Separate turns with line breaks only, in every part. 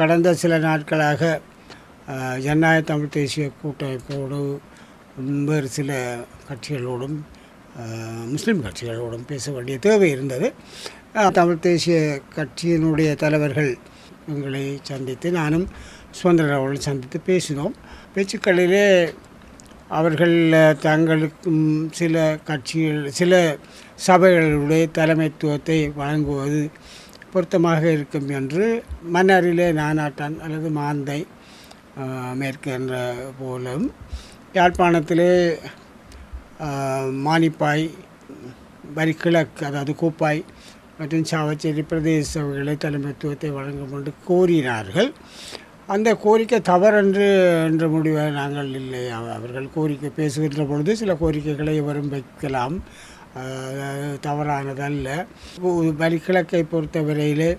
கடந்த சில நாட்களாக ஜனநாயக தமிழ் தேசிய கூட்டமைப்போடு வேறு சில கட்சிகளோடும் முஸ்லீம் கட்சிகளோடும் பேச வேண்டிய தேவை இருந்தது. தமிழ் தேசிய கட்சியினுடைய தலைவர்கள் எங்களை சந்தித்து நானும் சுதந்திர அவர்கள் சந்தித்து பேசினோம். பேச்சுக்களிலே அவர்கள் தங்களுக்கும் சில கட்சிகள் சில சபைகளுடைய தலைமைத்துவத்தை வழங்குவது பொருத்தமாக இருக்கும் என்று மன்னாரிலே நானாட்டான் அல்லது மாந்தை மேற்கு என்ற போலும் யாழ்ப்பாணத்திலே மானிப்பாய் வரிக்கிழக்கு அதாவது கூப்பாய் மற்றும் சாவச்சேரி பிரதேச சபைகளை தலைமைத்துவத்தை வழங்கும் என்று கோரினார்கள். அந்த கோரிக்கை தவறென்று என்ற முடிவை நாங்கள் இல்லை. அவர்கள் கோரிக்கை பேசுகின்ற பொழுது சில கோரிக்கைகளை வரும் வைக்கலாம். தவறானதல்ல. வரிக்கிழக்கை பொறுத்தவரையிலே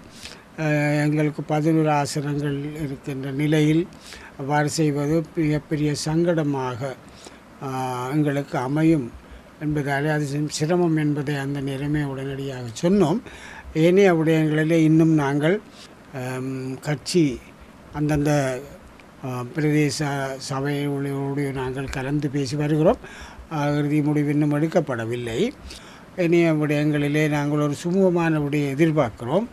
எங்களுக்கு பதினோரு ஆசனங்கள் இருக்கின்ற நிலையில் அவ்வாறு செய்வது மிகப்பெரிய சங்கடமாக எங்களுக்கு அமையும் என்பதால் அது சிரமம் என்பதை அந்த நேரமே உடனடியாக சொன்னோம். ஏனைய விடயங்களிலே இன்னும் நாங்கள் கட்சி அந்தந்த பிரதேச சபைகளோடு நாங்கள் கலந்து பேசி வருகிறோம். இறுதி முடிவு இன்னும் எடுக்கப்படவில்லை. இனிய விடயங்களிலே நாங்கள் ஒரு சுமூகமான விடையை எதிர்பார்க்கிறோம்.